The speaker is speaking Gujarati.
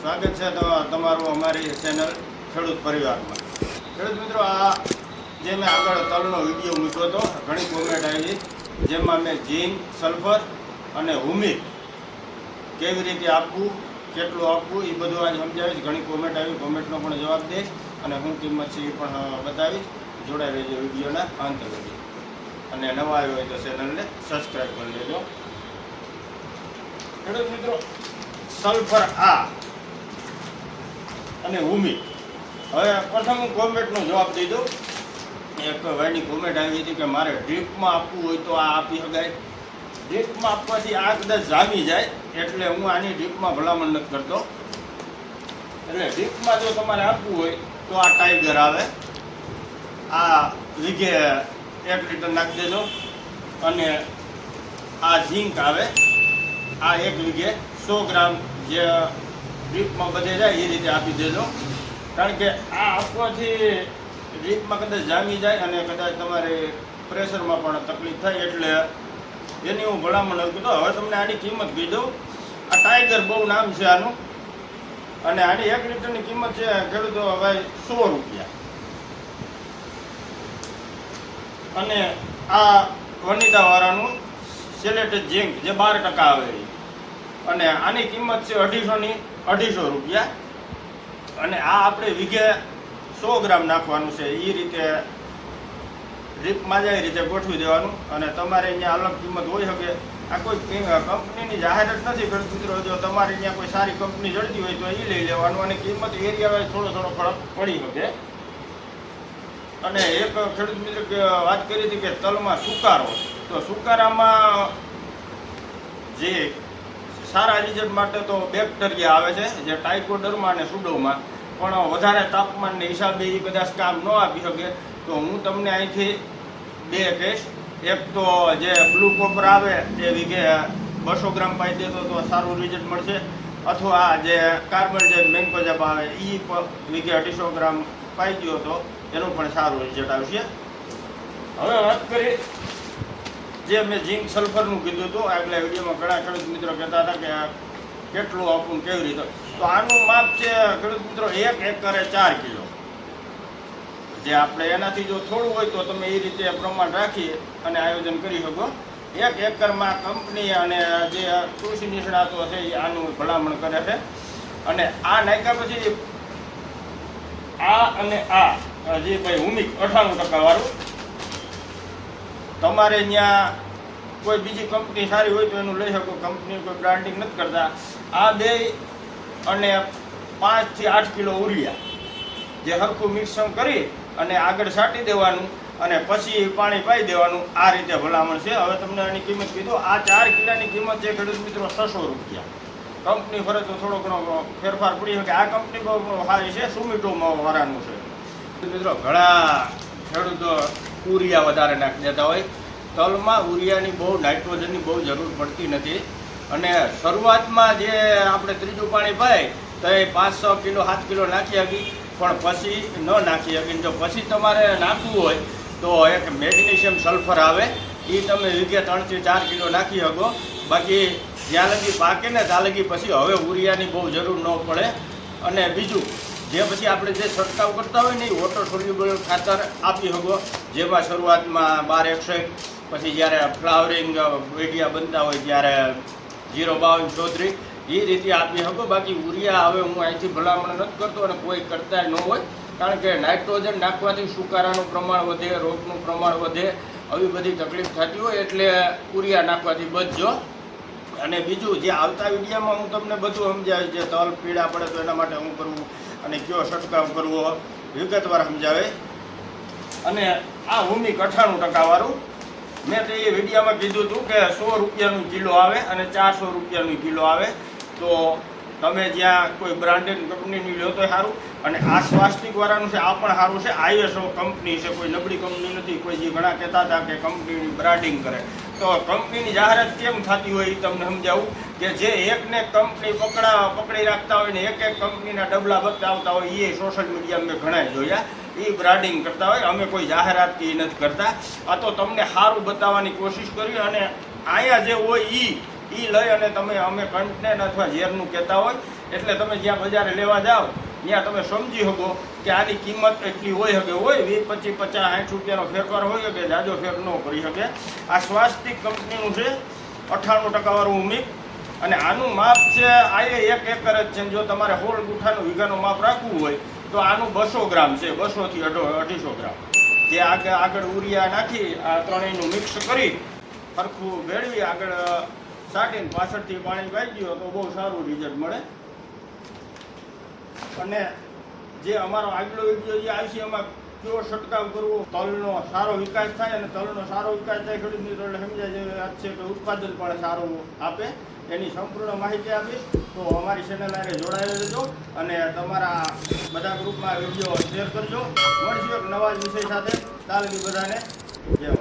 સ્વાગત છે તમારું અમારી ચેનલ ખેડૂત પરિવારમાં. ખેડૂત મિત્રો, આ જે મેં આગળ તલનો વીડિયો મૂક્યો હતો, ઘણી કોમેન્ટ આવી. જેમાં મેં જીન સલ્ફર અને હુમિક કેવી રીતે આપવું, કેટલું આપવું એ બધું આજે સમજાવીશ. ઘણી કોમેન્ટ આવી કોમેન્ટનો પણ જવાબ દઈશ અને હું કિંમત છે એ પણ બતાવીશ. જોડાઈ રહેજો વિડીયોના અંત સુધી. અને નવા આવ્યો હોય તો ચેનલને સબસ્ક્રાઈબ કરી લેજો. ખેડૂત મિત્રો, સલ્ફર આ અને ઉમી હવે પ્રથમ હું કોમેન્ટનો જવાબ દઈ દઉં. એક ભાઈની કોમેન્ટ આવી હતી કે મારે ડ્રીપમાં આપવું હોય તો આ આપી શકાય. ડ્રીપમાં આપવાથી આ કદાચ જામી જાય એટલે હું આની ડ્રીપમાં ભલામણ નથી કરતો. એટલે ડ્રીપમાં જો તમારે આપવું હોય તો આ ટાઈગર આવે. આ વીઘે એક લીટર નાખી દેજો. અને આ ઝીંક આવે. આ એક વીઘે સો ગ્રામ જે ડ્રીપમાં બધે જાય, એ રીતે આપી દેજો. કારણ કે આ આપવાથી રીપમાં કદાચ જામી જાય અને કદાચ તમારે પ્રેશરમાં પણ તકલીફ થાય એટલે એની હું ભલામણ નથી તો હવે તમને આની કિંમત દઉં. આ ટાઈગર બહુ નામ છે આનું. અને આની એક લીટરની કિંમત છે ખેડૂતો ભાઈ સો રૂપિયા. અને આ વનિતાવાળાનું સિલેટેડ ઝીંક જે બાર ટકા આવે એ. અને આની કિંમત છે અઢીસોની અઢીસો રૂપિયા. અને આ આપણે વીઘે સો ગ્રામ નાખવાનું છે. એ રીતે રીપમાં જાય રીતે ગોઠવી દેવાનું. અને તમારે અહીંયા અલગ કિંમત હોઈ શકે. આ કોઈ કંપનીની જાહેરાત નથી ખેડૂત મિત્રો. જો તમારે અહીંયા કોઈ સારી કંપની જડતી હોય તો એ લઈ લેવાનું. અને કિંમત એરિયા વાઇઝ થોડો થોડો ફરક પડી શકે. અને એક ખેડૂત મિત્ર વાત કરી હતી કે તલમાં સુકારો. તો સુકારામાં જે સારા રિઝલ્ટ માટે તો બેક્ટેરિયા આવે છે, જે ટાઇકોડર્મા અને સુડોમાં પણ વધારે તાપમાનને હિસાબે એ કદાચ કામ ન આપી શકે. તો હું તમને અહીંથી બે કહીશ. એક તો જે બ્લુ કોપર આવે જે વીઘે બસો ગ્રામ પાઈ દેતો તો સારું રિઝલ્ટ મળશે. અથવા જે કાર્બન જે મેંકોજબ આવે એ વીઘે અઢીસો ગ્રામ પાઈ દો તો એનું પણ સારું રિઝલ્ટ આવશે. હવે વાત કરીએ જે મેં ઝીંક સલ્ફરનું કીધું હતું આગલા વિડીયોમાં ઘણા ખેડૂત મિત્રો કહેતા હતા કે કેટલું આપવું કેવી રીતે. તો આનું માપ છે, ખેડૂત મિત્રો, એક એકરે ચાર કિલો. જે આપણે એનાથી જો થોડું હોય તો તમે એ રીતે પ્રમાણ રાખી અને આયોજન કરી શકો. એક એકરમાં કંપની અને જે કૃષિ નિષ્ણાતો છે, એ આનું ભલામણ કરે છે. અને આ નાખ્યા પછી આ અને આ જે ભાઈ હુમિક અઠાણું ટકા વાળું તમારે ત્યાં કોઈ બીજી કંપની સારી હોય તો એનું લઈ શકો. કંપની કોઈ બ્રાન્ડિંગ નથી કરતા. આ બે અને પાંચથી આઠ કિલો ઉરિયા જે હરખું મિશ્રણ કરી અને આગળ છાંટી દેવાનું અને પછી પાણી પાઈ દેવાનું. આ રીતે ભલામણ છે. હવે તમને આની કિંમત કીધું. આ ચાર કિલોની કિંમત છે ખેડૂત મિત્રો છસો રૂપિયા. કંપની ફરે તો થોડો ઘણો ફેરફાર પડી શકે. આ કંપની બહુ સારી છે. સુમિટોમાં વાળાનું છે? મિત્રો, ઘણા ખેડૂતો ઉરિયા વધારે નાખી દેતા હોય. તલમાં ઉરિયાની બહુ, નાઇટ્રોજનની બહુ જરૂર પડતી નથી. અને શરૂઆતમાં જે આપણે ત્રીજું પાણી પાય તો એ પાંચ છ કિલો, સાત કિલો નાખી શકી પણ પછી ન નાખી શકી જો પછી તમારે નાખવું હોય, તો એક મેગ્નેશિયમ સલ્ફર આવે. એ તમે વીઘે ત્રણથી ચાર કિલો નાખી શકો. બાકી જ્યાં લગી પાકે ને ત્યાં લગી પછી હવે ઉરિયાની બહુ જરૂર ન પડે. અને બીજું જે પછી આપણે જે છંટકાવ કરતા હોય ને એ વોટર સોલ્યુબલ ખાતર આપી શકો. જેમાં શરૂઆતમાં બાર એકસો એક, પછી જ્યારે ફ્લાવરિંગ વેડિયા બનતા હોય ત્યારે જીરો બાવન ચૌધરી એ રીતે આપી શકો. બાકી ઉરિયા હવે હું અહીંથી ભલામણ નથી કરતો અને કોઈ કરતા ન હોય, કારણ કે નાઇટ્રોજન નાખવાથી સુકારાનું પ્રમાણ વધે, રોગનું પ્રમાણ વધે, આવી બધી તકલીફ થતી હોય એટલે ઉરિયા નાખવાથી બચજો. અને બીજું જે આવતા વિડીયામાં હું તમને બધું સમજાવીશ, જે તલ પીડા પડે તો એના માટે હું કરવું અને કયો છંટકાવ કરવો, વિગતવાર સમજાવે. અને આ ભૂમિક અઠાણું ટકાવાળું મેં તો એ વિડીયામાં કીધું હતું કે સો રૂપિયાનું કિલો આવે અને ચારસો રૂપિયાનું કિલો આવે. તો તમે જ્યાં કોઈ બ્રાન્ડેડ કંપનીની લ્યો તો સારું અને આ સ્વાસ્તિકવાળાનું છે, આ પણ સારું છે. આઈએસઓ કંપની છે, કોઈ નબળી કંપની નથી. કોઈ જે ઘણા કહેતા હતા કે કંપનીની બ્રાન્ડિંગ કરે. તો કંપનીની જાહેરાત કેમ થતી હોય એ તમને સમજાવું કે જે એકને કંપની પકડા, પકડી રાખતા હોય ને એક એક કંપનીના ડબલા બતાવતા હોય એ સોશિયલ મીડિયા મેં ઘણા જોયા. એ બ્રાન્ડિંગ કરતા હોય. અમે કોઈ જાહેરાત કે નથી કરતા. આ તો તમને સારું બતાવવાની કોશિશ કરી અને અહીંયા જે હોય એ એ લઈ અને તમે અમે કન્ટેન અથવા ઝેરનું કહેતા હોય, એટલે તમે જ્યાં બજારે લેવા જાઓ, ત્યાં તમે સમજી શકો કે આની કિંમત એટલી હોય શકે, હોય વીસ, પચીસ, પચાસ, સાઠ રૂપિયાનો ફેરફાર હોય શકે, જાજો ફેર ન કરી શકે. આ સ્વાસ્તિક કંપનીનું છે અઠ્ઠાણું ટકાવાળું ઉમિક અને આનું માપ છે આ એ એક એકર જ છે જો તમારે હોળ ગુઠાનું વીઘાનું માપ રાખવું હોય, તો આનું બસો ગ્રામ છે બસોથી અઢો, અઢીસો ગ્રામ. જે આગળ આગળ ઉરિયા નાખી, આ ત્રણેયનું મિક્સ કરી સરખું ભેળવી, આગળ સાટીને પાછળથી પાણી વાઈ ગયો તો બહુ સારું રિઝલ્ટ મળે. અને જે અમારો આગલો વીડિયો જે આવશે એમાં કેવો છંટકાવ કરવો, તલનો સારો વિકાસ થાય અને તલનો સારો વિકાસ થાય ખેડૂત મિત્રો સમજાય છે કે ઉત્પાદન પણ સારું આપે. એની સંપૂર્ણ માહિતી આપીશ. તો અમારી ચેનલ આરે જોડાયેલા રહેજો અને તમારા બધા ગ્રુપમાં વીડિયો શેર કરજો. મળશું એક નવા વિષય સાથે. તાલગી બધાને. જય.